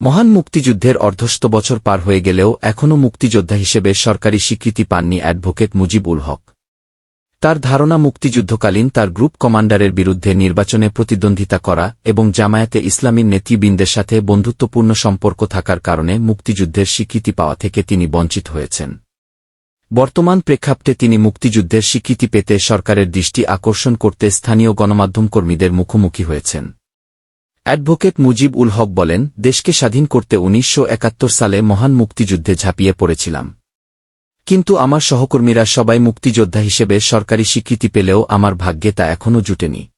মহান মুক্তিযুদ্ধের অর্ধষ্ট বছর পার হয়ে গেলেও এখনও মুক্তিযোদ্ধা হিসেবে সরকারি স্বীকৃতি পাননি অ্যাডভোকেট মুজিব উল হক। তার ধারণা মুক্তিযুদ্ধকালীন তার গ্রুপ কমান্ডারের বিরুদ্ধে নির্বাচনে প্রতিদ্বন্দ্বিতা করা এবং জামায়াতে ইসলামীর নেতৃবৃন্দের সাথে বন্ধুত্বপূর্ণ সম্পর্ক থাকার কারণে মুক্তিযুদ্ধের স্বীকৃতি পাওয়া থেকে তিনি বঞ্চিত হয়েছেন। বর্তমান প্রেক্ষাপটে তিনি মুক্তিযুদ্ধের স্বীকৃতি পেতে সরকারের দৃষ্টি আকর্ষণ করতে স্থানীয় গণমাধ্যমকর্মীদের মুখোমুখি হয়েছেন। অ্যাডভোকেট মুজিব উল হক বলেন, দেশকে স্বাধীন করতে উনিশশো একাত্তর সালে মহান মুক্তিযুদ্ধে ঝাঁপিয়ে পড়েছিলাম। কিন্তু আমার সহকর্মীরা সবাই মুক্তিযোদ্ধা হিসেবে সরকারি স্বীকৃতি পেলেও আমার ভাগ্যে তা এখনও জুটেনি।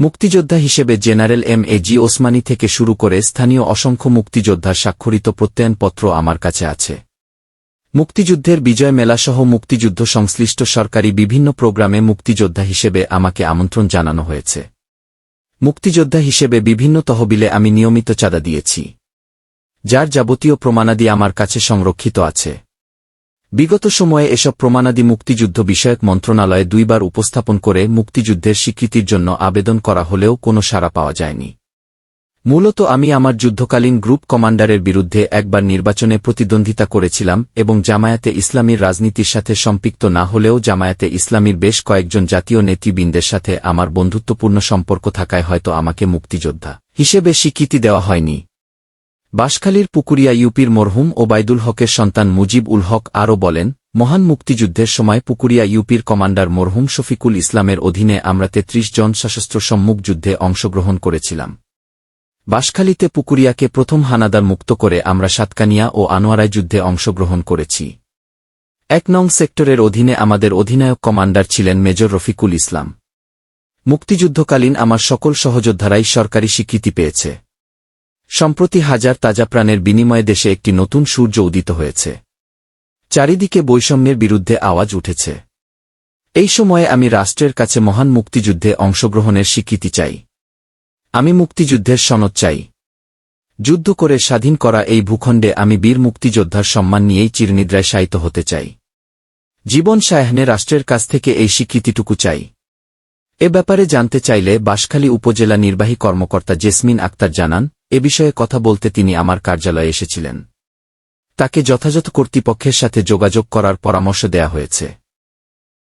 মুক্তিযোদ্ধা হিসেবে general M A G Osmani থেকে শুরু করে স্থানীয় অসংখ্য মুক্তিযোদ্ধার স্বাক্ষরিত প্রত্যয়নপত্র আমার কাছে আছে। মুক্তিযুদ্ধের বিজয় মেলাসহ মুক্তিযুদ্ধ সংশ্লিষ্ট সরকারি বিভিন্ন প্রোগ্রামে মুক্তিযোদ্ধা হিসেবে আমাকে আমন্ত্রণ জানানো হয়েছে। মুক্তিযোদ্ধা হিসেবে বিভিন্ন তহবিলে আমি নিয়মিত চাঁদা দিয়েছি। যার যাবতীয় প্রমাণাদি আমার কাছে সংরক্ষিত আছে। বিগত সময়ে এসব প্রমাণাদি মুক্তিযুদ্ধ বিষয়ক মন্ত্রণালয়ে দুইবার উপস্থাপন করে মুক্তিযুদ্ধের স্বীকৃতির জন্য আবেদন করা হলেও কোনো সাড়া পাওয়া যায়নি। মূলত আমি আমার যুদ্ধকালীন গ্রুপ কমান্ডারের বিরুদ্ধে একবার নির্বাচনে প্রতিদ্বন্দ্বিতা করেছিলাম এবং জামায়াতে ইসলামীর রাজনীতির সাথে সম্পৃক্ত না হলেও জামায়াতে ইসলামীর বেশ কয়েকজন জাতীয় নেতৃবৃন্দের সাথে আমার বন্ধুত্বপূর্ণ সম্পর্ক থাকায় হয়তো আমাকে মুক্তিযোদ্ধা হিসেবে স্বীকৃতি দেওয়া হয়নি। বাঁশখালীর পুকুরিয়া ইউপির মরহুম ওবায়দুল হকের সন্তান মুজিব উল হক আরও বলেন, মহান মুক্তিযুদ্ধের সময় পুকুরিয়া ইউপির কমান্ডার মরহুম শফিকুল ইসলামের অধীনে আমরা তেত্রিশ জন সশস্ত্র সম্মুখ যুদ্ধে অংশগ্রহণ করেছিলাম। বাঁশখালীতে পুকুরিয়াকে প্রথম হানাদার মুক্ত করে আমরা সাতকানিয়া ও আনোয়ারায় যুদ্ধে অংশগ্রহণ করেছি। এক নং সেক্টরের অধীনে আমাদের অধিনায়ক কমান্ডার ছিলেন মেজর রফিকুল ইসলাম। মুক্তিযুদ্ধকালীন আমার সকল সহযোদ্ধারাই সরকারি স্বীকৃতি পেয়েছে। সম্প্রতি হাজার তাজা প্রাণের বিনিময়ে দেশে একটি নতুন সূর্য উদিত হয়েছে। চারিদিকে বৈষম্যের বিরুদ্ধে আওয়াজ উঠেছে। এই সময়ে আমি রাষ্ট্রের কাছে মহান মুক্তিযুদ্ধে অংশগ্রহণের স্বীকৃতি চাই। আমি মুক্তিযুদ্ধের সনদ চাই। যুদ্ধ করে স্বাধীন করা এই ভূখণ্ডে আমি বীর মুক্তিযোদ্ধার সম্মান নিয়েই চিরনিদ্রায় শায়িত হতে চাই। জীবন সায়াহনে রাষ্ট্রের কাছ থেকে এই স্বীকৃতিটুকু চাই। এ ব্যাপারে জানতে চাইলে বাঁশখালী উপজেলা নির্বাহী কর্মকর্তা জেসমিন আক্তার জানান, এ বিষয়ে কথা বলতে তিনি আমার কার্যালয়ে এসেছিলেন। তাকে যথাযথ কর্তৃপক্ষের সাথে যোগাযোগ করার পরামর্শ দেয়া হয়েছে।